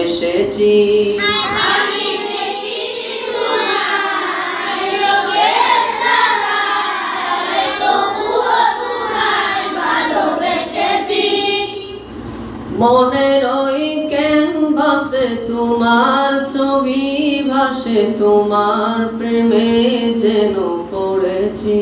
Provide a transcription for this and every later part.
ভালোবেসেছি। মনের ওই কেন ক্যানভাসে তোমার ছবি ভাসে তোমার প্রেমে যেন পড়েছি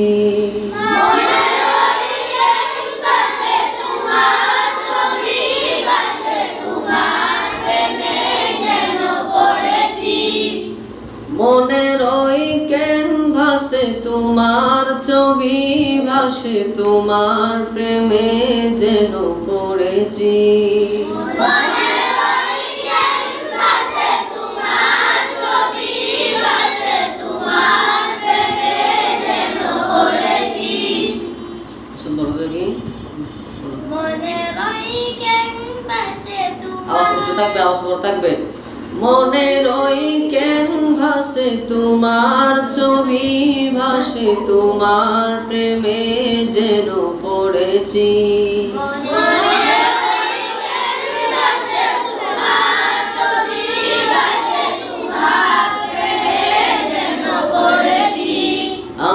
তোমার ছবি ভাসে তোমার প্রেমে যেন পড়েছি। আওয়াজ উঁচু থাকবে আওয়াজ বড় থাকবে। মনের ওই ক্যানভাসে তোমার ছবি ভাসে তোমার প্রেমে যেন পড়েছি।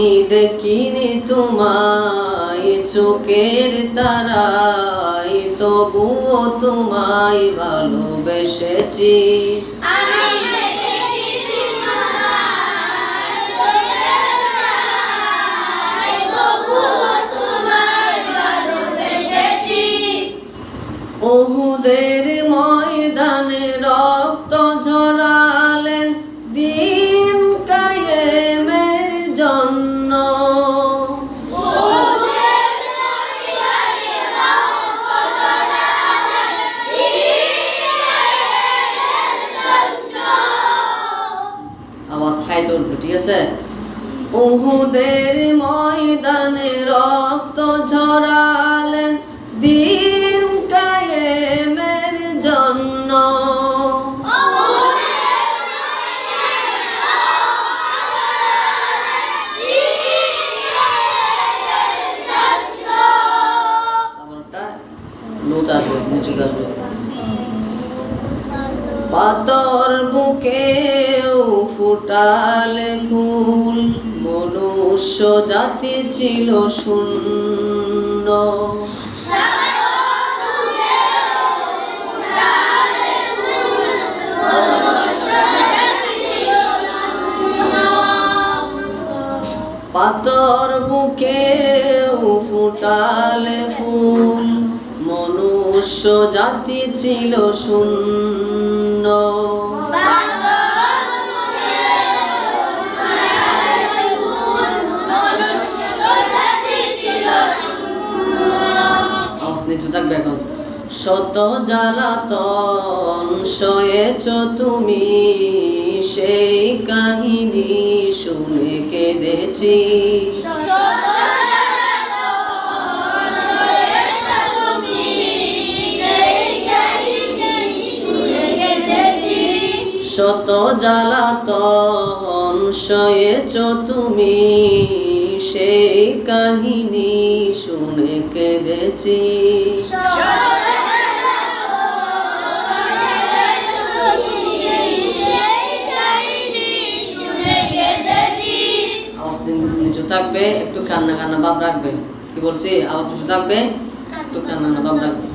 আমি দেখিনি তোমায় চোখের তারায় তবুও তোমায় ভালোবেসেছি। আমি দেখিনি উহুদের ময়দানে রক্ত ঝরালেন দিন কায়েমের জন্য। পাতর বুকেও ফুটালে ফুল। মনুষ্য জাতি ছিল শূন্য। পাতর বুকেও ফুটালে ফুল মনুষ্য জাতি ছিল শূন্য। নিচু থাকবে এখন শত জ্বালাতন সয়েছ তুমি সেই কাহিনী শুনে কেঁদেছি। শত জ্বালাতন সয়েছ তুমি সেই কাহিনী শুনে কেঁদেছি নিচু থাকবে, একটু কান্না কান্না ভাব রাখবে। কি বলছি? আওয়াজ উঁচু থাকবে, একটু কান্না কান্না ভাব রাখবে।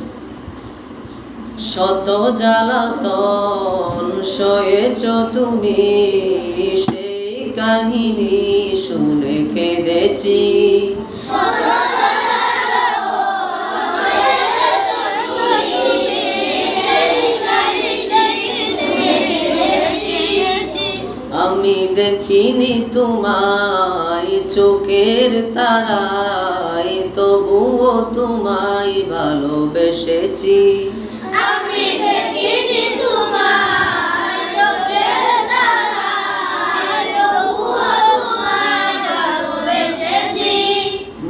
শত জ্বালাতন সয়েছ তুমি কাহিনী শুনে কেঁদেছি। আমি দেখিনি তোমায় চোখের তারায় তবুও তোমায় ভালোবেসেছি।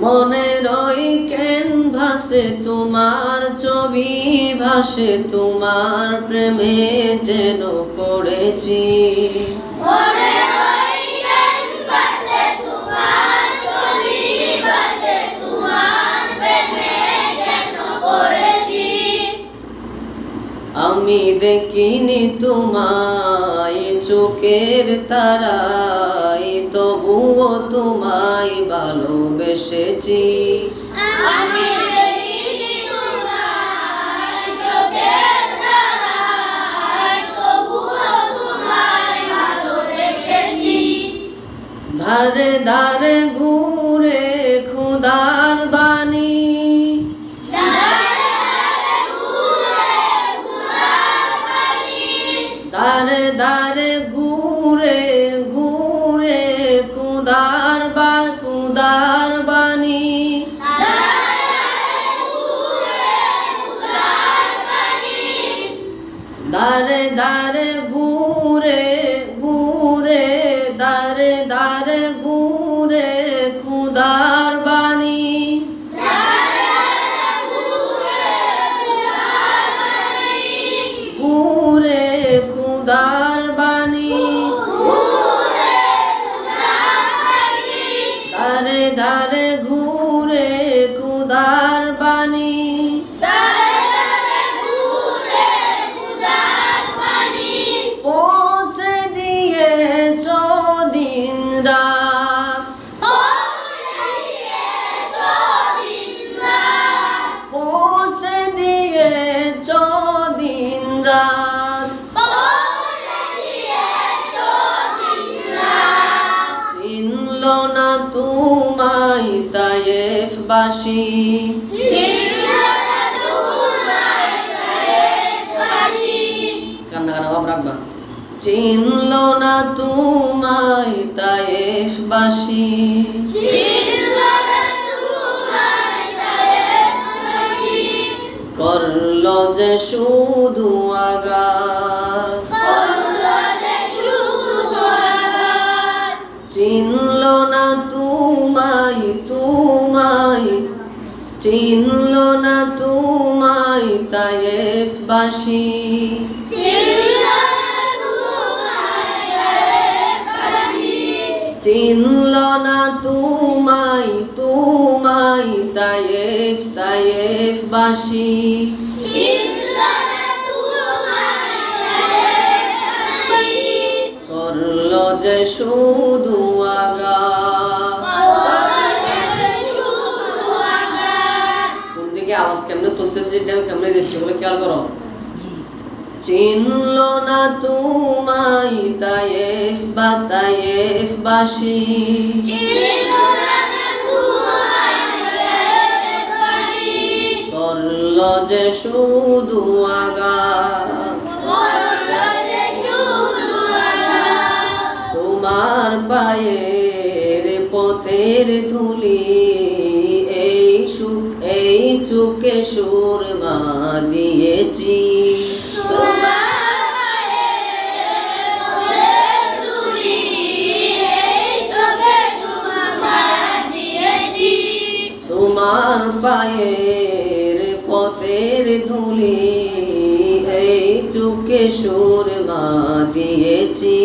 মনে ওই ক্যানভাসে তোমার ছবি ভাসে তোমার প্রেমে যেন পড়েছি। আমি দেখিনি তোমায় চোখের তারায় তবুও তোমায় ভালোবেসেছি আমি। ধারে ধারে ঘুরে দারে দারে ঘুরে ঘুরে দারে দারে ঘুরে কুদার বাণী। ঘুরে কুদার বাণী। দারে দারে ঘুরে কুদার রাত চিনল না তোমায় তায়েফ বাসী। কান্না কান্না ভাব রাখবা চিনল না তোমায় তায়েফ বাসী। শুধু চিনল না তোমায় তোমায়। চিনল না তায়েফ বাসী চিনল না তোমায় তোমায় তায়েফ তায়েফ বাসী করল যে শুধু আঘাত কোন দিকে আওয়াজ কেমনে তুলতেছে এটা কেমনে দিচ্ছি বলে খেয়াল করো। চিনল না তোমায় তায়েফ বা তায়েফ বাসী করল যে শুধু আঘাত। তোমার পায়ের পথের ধুলি এই সুখ এই চোখে সুরমা দিয়েছি। তোমার পথের ধুলি এই চোখে সুরমা দিয়েছি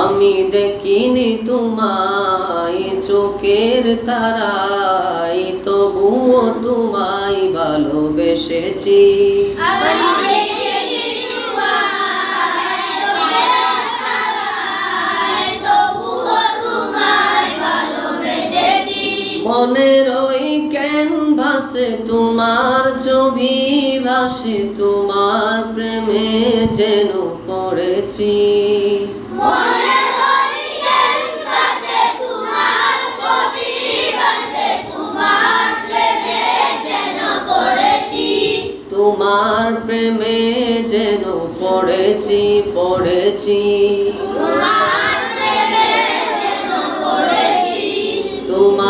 আমি দেখিনি তোমায় চোখের তারাই তবুও তোমায় ভালোবেসে ভালোবেসেছি মনের ওই ক্যানভাসে তোমার ছবি ভাসে তোমার প্রেমে যেন পড়েছি। তোমার প্রেমে যেন পড়েছি পড়েছি তোমার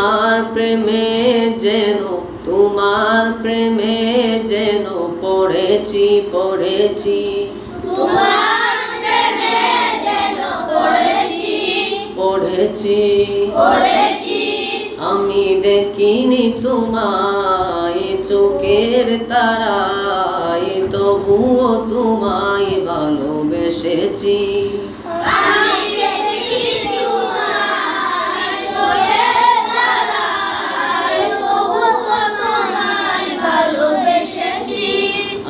তোমার প্রেমে যেন তোমার প্রেমে যেন পড়েছি পড়েছি। তোমার প্রেমে যেন পড়েছি পড়েছি। পড়েছি। আমি দেখিনি তোমায় চোখের তারায় তবুও তোমায় ভালোবেসেছি। আমি